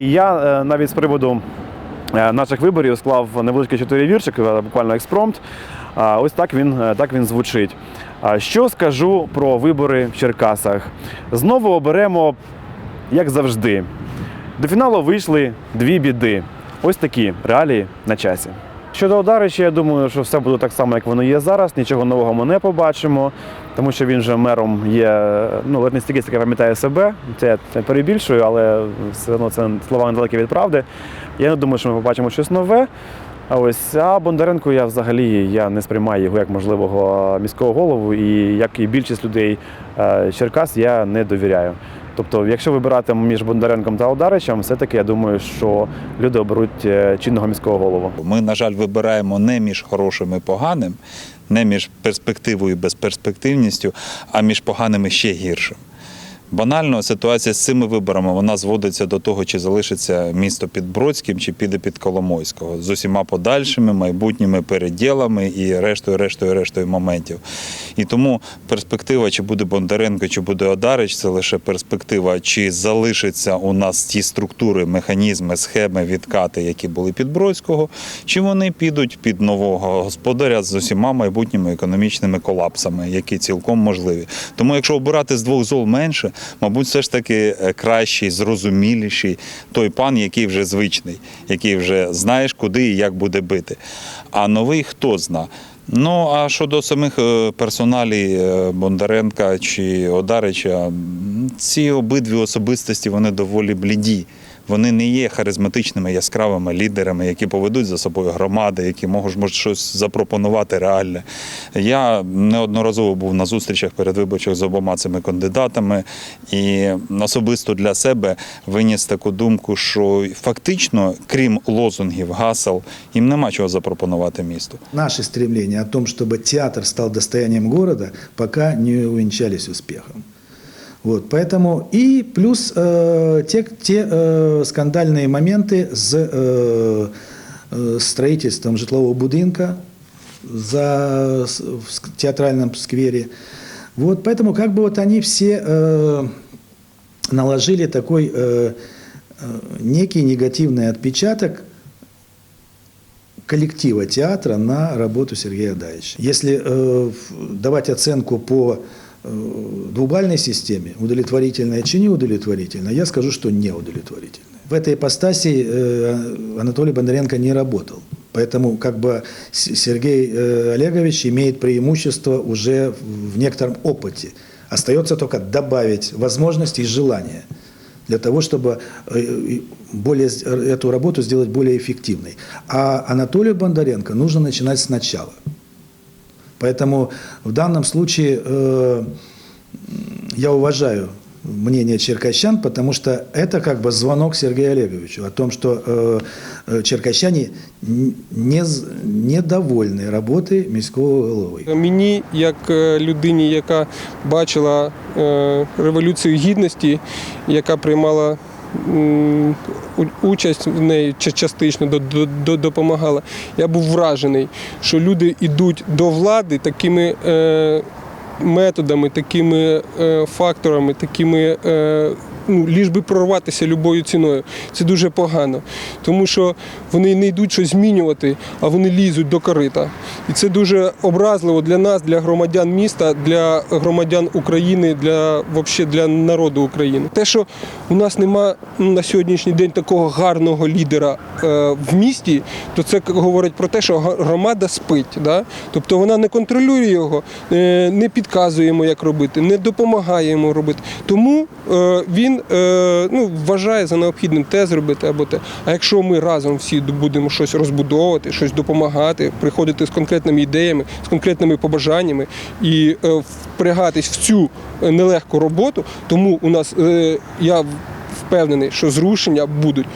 Я е, навіть з приводу е, наших виборів склав невеличкий чотиривірчик, е, буквально експромт. Ось так він, так він звучить. Що скажу про вибори в Черкасах? Знову оберемо, як завжди. До фіналу вийшли дві біди. Ось такі реалії на часі. Щодо Одарича, я думаю, що все буде так само, як воно є зараз. Нічого нового ми не побачимо, тому що він вже мером є. Ну, ледь не стільки, скільки пам'ятає себе. Це я перебільшую, але все одно це слова недалекі від правди. Я не думаю, що ми побачимо щось нове. А ось а Бондаренко я взагалі я не сприймаю його як можливого міського голову, і як і більшість людей е, Черкас я не довіряю. Тобто, якщо вибирати між Бондаренком та Ударичем, все-таки я думаю, що люди оберуть е, чинного міського голову. Ми, на жаль, вибираємо не між хорошим і поганим, не між перспективою і безперспективністю, а між поганим і ще гіршим. Банально ситуація з цими виборами вона зводиться до того, чи залишиться місто під Бродським, чи піде під Коломойського з усіма подальшими майбутніми переділами і рештою, рештою, рештою моментів. І тому перспектива, чи буде Бондаренко, чи буде Одарич, це лише перспектива, чи залишаться у нас ті структури, механізми, схеми, відкати, які були під Бродського, чи вони підуть під нового господаря з усіма майбутніми економічними колапсами, які цілком можливі. Тому, якщо обирати з двох зол менше, мабуть, все ж таки е, кращий, зрозуміліший той пан, який вже звичний, який вже знаєш, куди і як буде бити. А новий хто зна. Ну а щодо самих е, персоналій е, Бондаренка чи Одарича, ці обидві особистості вони доволі бліді. Вони не є харизматичними яскравими лідерами, які поведуть за собою громади, які можуть, можуть щось запропонувати реальне. Я неодноразово був на зустрічах передвиборчих з обома цими кандидатами, і особисто для себе виніс таку думку, що фактично, крім лозунгів, гасел, їм нема чого запропонувати місту. Наши стремления о том, чтобы театр стал достоянием города, пока не увенчались успехом. Вот, поэтому и плюс э, те, те э, скандальные моменты с э, э, строительством житлового будинка за, в театральном сквере. Вот, поэтому как бы вот они все э, наложили такой э, э, некий негативный отпечаток коллектива театра на работу Сергея Даевича. Если э, давать оценку по двубальной системе, удовлетворительная чи неудовлетворительная, я скажу, что неудовлетворительная. В этой ипостаси э, Анатолий Бондаренко не работал. Поэтому как бы Сергей э, Олегович имеет преимущество уже в некотором опыте. Остается только добавить возможности и желания для того, чтобы э, более, эту работу сделать более эффективной. А Анатолию Бондаренко нужно начинать сначала. Поэтому в данном случае э, м, я уважаю мнение черкащан, потому что это как бы звонок Сергею Олеговичу о том, что э, э, черкащане н- не, з- недовольны работой міського голови. Мені, як е, людині, яка бачила е, революцію гідності, яка приймала м, у- участь в неї частично до- до- до- допомагала, я був вражений, що люди йдуть до влади такими. е, Методами, такими е, факторами, такими е, ну, ліж би прорватися любою ціною. Це дуже погано, тому що вони не йдуть щось змінювати, а вони лізуть до корита. І це дуже образливо для нас, для громадян міста, для громадян України, для вообще для народу України. Те, що у нас нема ну, на сьогоднішній день такого гарного лідера е, в місті, то це говорить про те, що громада спить. Да? Тобто вона не контролює його, е, не підказує йому, як робити, не допомагає йому робити. Тому е, він е, ну, вважає за необхідним те зробити або те. А якщо ми разом всі будемо щось розбудовувати, щось допомагати, приходити з конкретними ідеями, з конкретними побажаннями і е, впрягатись в цю е, нелегку роботу, тому у нас я впевнений, що зрушення будуть.